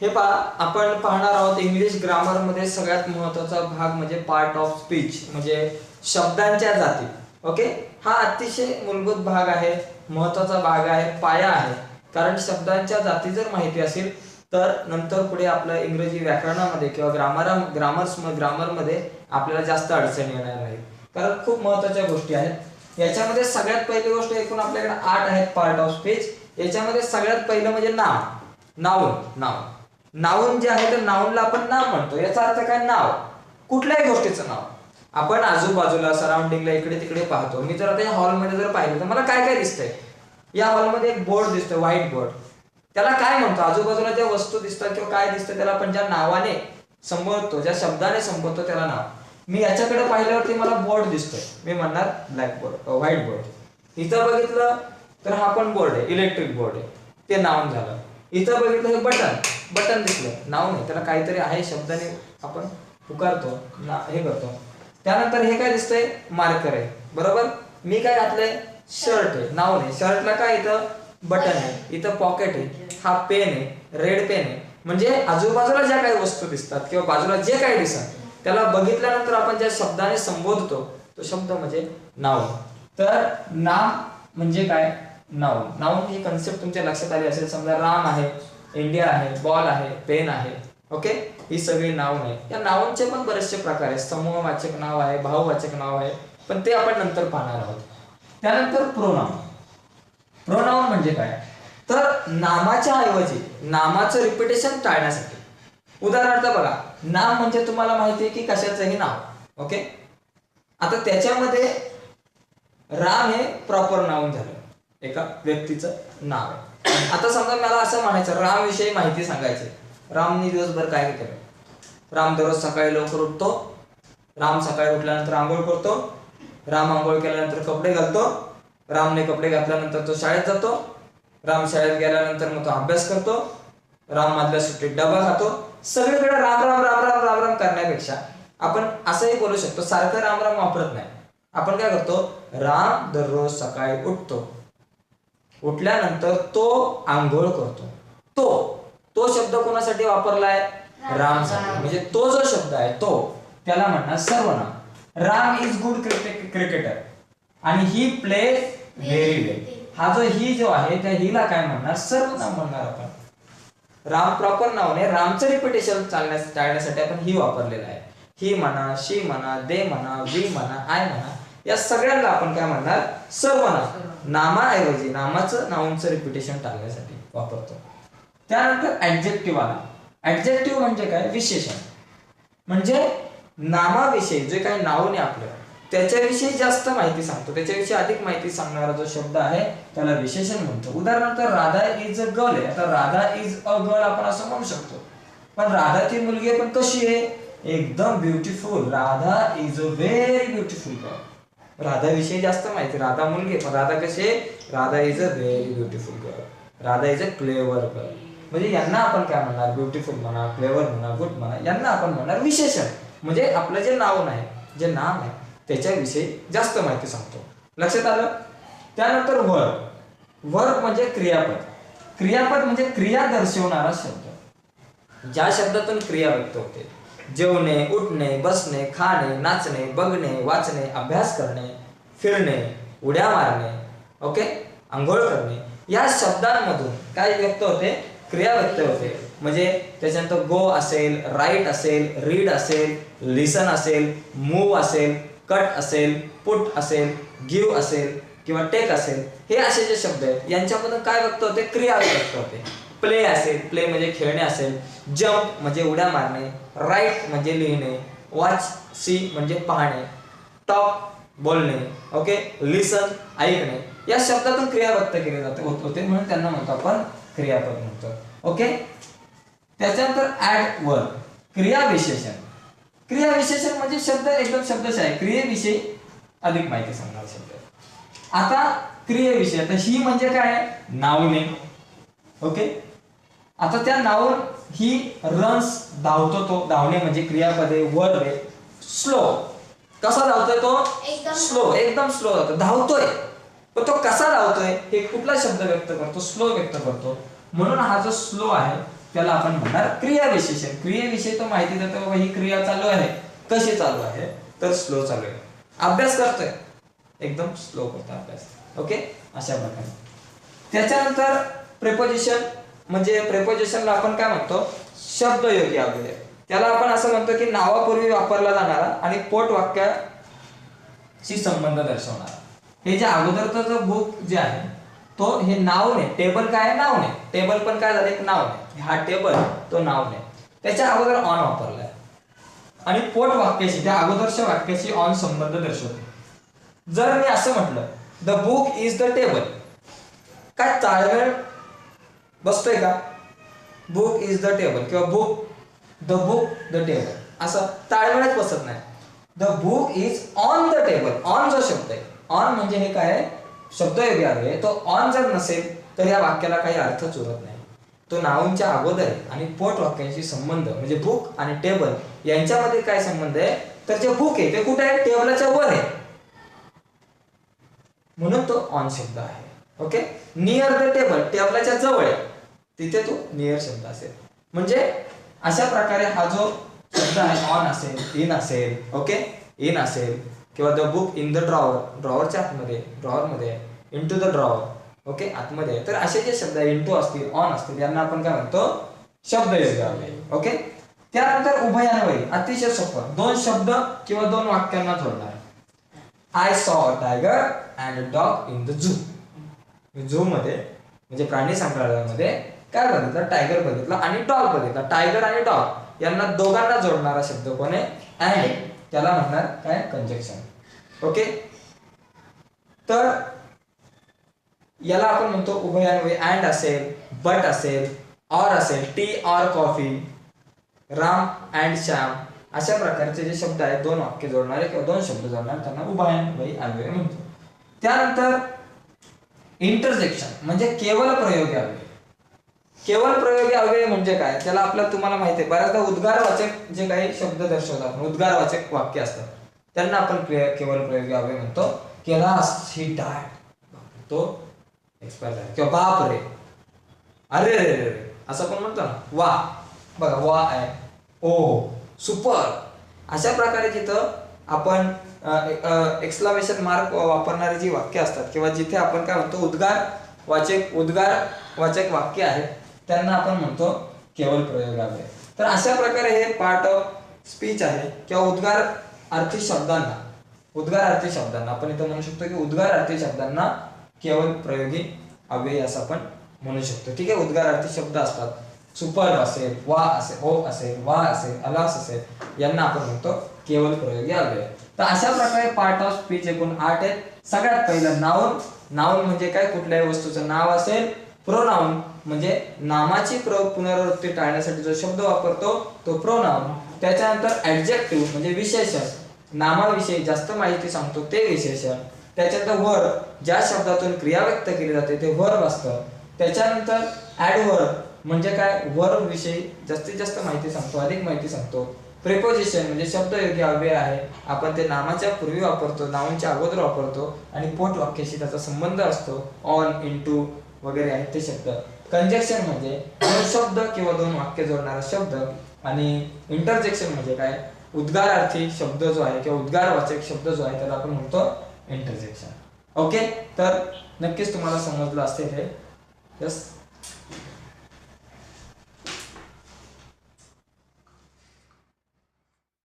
हे पहा आपण पाहणार आहोत इंग्लिश ग्रामरमध्ये सगळ्यात महत्त्वाचा भाग म्हणजे पार्ट ऑफ स्पीच म्हणजे शब्दांच्या जाती. ओके हा अतिशय मूलभूत भाग आहे महत्त्वाचा भाग आहे पाया आहे. कारण शब्दांच्या जाती जर माहिती असेल तर नंतर पुढे आपलं इंग्रजी व्याकरणामध्ये किंवा ग्रामर ग्रामर्स ग्रामरमध्ये आपल्याला जास्त अडचण येणार नाही. कारण खूप महत्त्वाच्या गोष्टी आहेत. याच्यामध्ये सगळ्यात पहिली गोष्ट एकूण आपल्याकडे आठ आहेत पार्ट ऑफ स्पीच याच्यामध्ये सगळ्यात पहिलं म्हणजे नाव नाव नाव नाऊन जे आहे तर नाऊनला आपण नाव म्हणतो. याचा अर्थ काय? नाव. कुठल्याही गोष्टीचं नाव. आपण आजूबाजूला सराउंडिंगला इकडे तिकडे पाहतो. मी जर आता या हॉलमध्ये जर पाहिलं तर मला काय काय दिसतंय? या हॉलमध्ये एक बोर्ड दिसतोय व्हाईट बोर्ड त्याला काय म्हणतो? आजूबाजूला ज्या वस्तू दिसतात किंवा काय दिसतं त्याला आपण ज्या नावाने संबोधतो ज्या शब्दाने संबोधतो त्याला नाव. मी याच्याकडे पाहिल्यावरती मला बोर्ड दिसतोय. मी म्हणणार ब्लॅक बोर्ड व्हाईट बोर्ड इथं बघितलं तर हा पण बोर्ड आहे इलेक्ट्रिक बोर्ड आहे. ते नाव झालं. इथं बघितलं हे बटन. बटन दिसलं. नाव नाही. त्याला काहीतरी आहे शब्दाने आपण पुकारतो ना हे करतो. त्यानंतर हे काय दिसतंय? मार्कर आहे. बरोबर? मी काय घातलंय? शर्ट आहे. नाव नाही. शर्टला काय इथं? बटन आहे. इथं पॉकेट आहे. हा पेन आहे. रेड पेन आहे. म्हणजे आजूबाजूला ज्या काही वस्तू दिसतात किंवा बाजूला जे काही दिसतात त्याला बघितल्यानंतर आपण ज्या शब्दाने संबोधतो तो शब्द म्हणजे नाव. तर नाम म्हणजे काय? नाव. नाव ही कन्सेप्ट तुमच्या लक्षात आली असेल. समजा राम आहे. इंडिया आहे बॉल आहे पेन आहे. ओके ही सगळी नाव आहे या नावांचे पण बरेचसे प्रकार आहेत. समूहवाचक नाव आहे भाववाचक नाव आहे. पण ते आपण नंतर पाहणार आहोत. त्यानंतर प्रोनाउन प्रोनाउन म्हणजे काय? तर नामाच्या ऐवजी नामाचं रिपिटेशन टाळण्यासाठी. उदाहरणार्थ बघा नाम म्हणजे तुम्हाला माहिती आहे की कशाचंही नाव. ओके आता त्याच्यामध्ये राम हे प्रॉपर नाव झालं. एका व्यक्तीचं नाव आहे. आता समजा मला असं म्हणायचं राम विषयी माहिती सांगायची. रामनी दिवसभर काय केलं? राम दररोज सकाळी लवकर उठतो. राम सकाळी उठल्यानंतर आंघोळ करतो. राम आंघोळ केल्यानंतर कपडे घालतो. रामने कपडे घातल्यानंतर तो शाळेत जातो. राम शाळेत गेल्यानंतर मग तो अभ्यास करतो. राम मधल्या सुट्टीत डबा खातो. सगळीकडे राम राम राम राम राम राम करण्यापेक्षा आपण असंही बोलू शकतो सारखं राम राम वापरत नाही. आपण काय करतो? राम दररोज सकाळी उठतो. उठल्यानंतर तो आंघोळ करतो. तो तो शब्द कोणासाठी वापरलाय? रामसाठी म्हणजे तो जो शब्द आहे तो. त्याला म्हणणार सर्वनाम. राम इज गुड क्रिकेटर आणि ही प्ले व्हेरी वेल हा जो ही जो आहे त्या हिला काय म्हणणार? सर्वनाम म्हणणार आपण. राम प्रॉपर नावाने रामचं रिपिटेशन चालण्यास टाळण्यासाठी आपण ही वापरलेलं आहे. ही म्हणा शी म्हणा दे म्हणा वी म्हणा आय म्हणा. या सगळ्यांना आपण काय म्हणणार? सर्वनाम नामाऐवजी नामाचं नावांचं रिपिटेशन टाळण्यासाठी वापरतो. त्यानंतर ऍडजेक्टिव्ह आला. ऍडजेक्टिव्ह म्हणजे काय? विशेषण. म्हणजे नामाविषयी जे काही नाव नाही आपलं त्याच्याविषयी जास्त माहिती सांगतो. त्याच्याविषयी अधिक माहिती सांगणारा जो शब्द आहे त्याला विशेषण म्हणतो. उदाहरणार्थ राधा इज अ गर्ल आहे. आता राधा इज अ गर्ल आपण असं म्हणू शकतो. पण राधा ती मुलगी पण कशी आहे? एकदम beautiful Radha is a very beautiful girl राधाविषयी जास्त माहिती. राधा मुलगी. पण राधा कसे Radha is a very beautiful girl Radha is a clever girl म्हणजे यांना आपण काय म्हणणार? ब्युटिफुल म्हणा क्लेवर म्हणा गुड म्हणा यांना आपण म्हणणार विशेषण. म्हणजे आपलं जे नाव नाही जे नाम आहे त्याच्याविषयी जास्त माहिती सांगतो. लक्षात आलं? त्यानंतर वर वर म्हणजे क्रियापद. क्रियापद म्हणजे क्रिया दर्शवणारा शब्द. ज्या शब्दातून क्रिया व्यक्त होते जेवणे उठणे बसणे खाणे नाचणे बघणे वाचणे अभ्यास करणे फिरणे उड्या मारणे ओके? आंघोळ करणे. या शब्दांमधून काय व्यक्त होते? क्रिया व्यक्त होते. म्हणजे त्याच्यानंतर गो असेल राईट असेल रीड असेल लिसन असेल मूव असेल कट असेल पुट असेल गिव असेल किंवा टेक असेल. हे असे जे शब्द आहेत यांच्यामधून काय व्यक्त होते? क्रिया व्यक्त होते. प्ले असेल प्ले म्हणजे खेळणे असेल जम्प म्हणजे उड्या मारणे राईट म्हणजे लिहिणे वॉच सी म्हणजे पाहणे टॉक बोलणे ओके लिसन ऐकणे या शब्दातून क्रिया व्यक्त केले जाते होत होते म्हणून त्यांना म्हणतो आपण क्रियापद म्हणतो ओके त्याच्यानंतर ऍड वर क्रिया विशेषण. क्रिया विशेषण म्हणजे शब्द एकदम शब्दच आहे क्रियेविषयी अधिक माहिती सांगणार शब्द. आता क्रियेविषयी आता ही म्हणजे काय? नावने ओके आता त्या नावून ही रन्स धावतो तो धावणे म्हणजे क्रियापदे वर आहे स्लो कसा धावतोय तो? एकदम स्लो एकदम स्लो धावतो धावतोय. पण तो कसा धावतोय हे कुठला शब्द व्यक्त करतो? स्लो व्यक्त करतो. म्हणून हा जो स्लो आहे त्याला आपण म्हणणार क्रियाविशेषण. क्रियेविषयी तो माहिती देतो बाबा ही क्रिया चालू आहे. कशी चालू आहे? तर स्लो चालू आहे. अभ्यास करतोय. एकदम स्लो करतो अभ्यास. ओके अशा प्रकारे. त्याच्यानंतर प्रेपोजिशन म्हणजे प्रेपोजिशनला आपण काय म्हणतो? शब्दयोगी अव्यय त्याला आपण असं म्हणतो की नावापूर्वी वापरला जाणारा आणि पोट वाक्याशी संबंध दर्शवणारा. हे जे अगोदरचं बुक जे आहे तो हे नाव नाही टेबल काय आहे? नाव नाही टेबल पण काय झालं? एक नाव ने हा टेबल तो नाव नाही त्याच्या अगोदर ऑन वापरलाय. आणि पोट वाक्याशी त्या अगोदरच्या वाक्याशी ऑन संबंध दर्शवतो. जर मी असं म्हटलं the book is the table काय ताळमेळ बसतोय का? बुक इज द टेबल किंवा book the book the table असं ताळमेळच बसत नाही. The book is on the table on जो शब्द आहे. ऑन म्हणजे हे काय आहे? योग्य आहे. तो ऑन जर नसेल तर या वाक्याला काही अर्थच उरत नाही. तो नाऊनच्या अगोदर आहे आणि पोट वाक्यांशी संबंध म्हणजे बुक आणि टेबल यांच्यामध्ये काय संबंध आहे? तर जे बुक आहे ते कुठे आहे? टेबलाच्या वर आहे. म्हणून तो ऑन शब्द आहे. ओके नियर द टेबल टेबलाच्या जवळ आहे. तिथे तो नियर शब्द असेल. म्हणजे अशा प्रकारे हा जो शब्द आहे ऑन असेल इन असेल ओके इन असेल किंवा the book in the drawer ड्रॉवरच्या आतमध्ये ड्रॉवरमध्ये in to the drawer okay आतमध्ये. आहे. तर असे जे शब्द आहे इंटू असतील ऑन असतील यांना आपण काय म्हणतो? शब्द ओके त्यानंतर उभयान्वयी अतिशय सोपं. दोन शब्द किंवा दोन वाक्यांना जोडणार. I saw tiger and dog in the zoo zoo मध्ये म्हणजे प्राणी संग्रहालयामध्ये काय बघितलं? टायगर बघितलं आणि डॉग बघितला. टायगर आणि डॉग यांना दोघांना जोडणारा शब्द कोण आहे? अँड त्याला म्हणणार काय? कंजक्शन ओके तर याला आपण म्हणतो उभयान्वय अँड असेल बट असेल ऑर असेल tea or coffee Ram and Shyam. अशा प्रकारचे जे शब्द आहेत दोन वाक्य जोडणारे किंवा दोन शब्द जोडणारे त्यांना उभयान्वयी अन्वय म्हणतो. त्यानंतर इंटरजेक्शन म्हणजे केवळ प्रयोग यावे केवळ प्रयोगी अव्यय म्हणजे काय? त्याला आपल्याला तुम्हाला माहिती आहे बऱ्याचदा उद्गारवाचक जे काही शब्द दर्शवतात म्हणजे उद्गारवाचक वाक्य असतात त्यांना आपण केवळ प्रयोगी अव्यय म्हणतो. केलास ही डाय. तो एक्सपायर झाला किंवा बाप रे अरे रे रे रे असं पण म्हणतो ना. वा. बघा वा आहे. ओ. सुपर. अशा प्रकारे जिथं आपण एक्सलामेशन मार्क वापरणारी जी वाक्य असतात किंवा जिथे आपण काय म्हणतो उद्गार वाचक उद्गार वाचक वाक्य आहेत त्यांना आपण म्हणतो केवळ प्रयोगावे तर अशा प्रकारे हे पार्ट ऑफ स्पीच आहे किंवा उद्गार अर्थी शब्दांना उद्गार अर्थी शब्दांना आपण इथं म्हणू शकतो की उद्गार अर्थी शब्दांना केवळ प्रयोगी अव्यय असं आपण म्हणू शकतो. ठीक आहे उद्गार अर्थी शब्द असतात. सुपर असेल वा असेल ओ असेल वा असेल अलास असेल यांना आपण म्हणतो केवळ प्रयोगी अव्यय. तर अशा प्रकारे पार्ट ऑफ स्पीच एकूण आठ आहेत. सगळ्यात पहिलं नाऊन नाऊन म्हणजे काय? कुठल्याही वस्तूचं नाव असेल प्रोनाऊन म्हणजे नामाची प्र पुनरावृत्ती टाळण्यासाठी जो शब्द वापरतो तो प्रोनाम त्याच्यानंतर ऍडजेक्टिव्ह म्हणजे विशेषण. नामाविषयी जास्त माहिती सांगतो ते विशेषण. त्याच्यानंतर वर ज्या शब्दातून क्रिया व्यक्त केली जाते ते वर असतं. त्याच्यानंतर ऍडवर म्हणजे काय? वर विषयी जास्तीत जास्त माहिती सांगतो अधिक माहिती सांगतो. प्रेपोजिशन म्हणजे शब्दयोगी अव्यय आहे. आपण ते नामाच्या पूर्वी वापरतो नावांच्या अगोदर वापरतो आणि पोट वाक्याशी त्याचा संबंध असतो. ऑन इन टू वगैरे आहेत ते शब्द. कंजेक्शन म्हणजे दोन शब्द किंवा दोन वाक्य जोडणारा शब्द आणि इंटरजेक्शन म्हणजे काय? उद्गारार्थी शब्द जो आहे किंवा उद्गारवाचक शब्द जो आहे त्याला आपण म्हणतो इंटरजेक्शन ओके तर नक्कीच तुम्हाला समजलं असेल हे. यस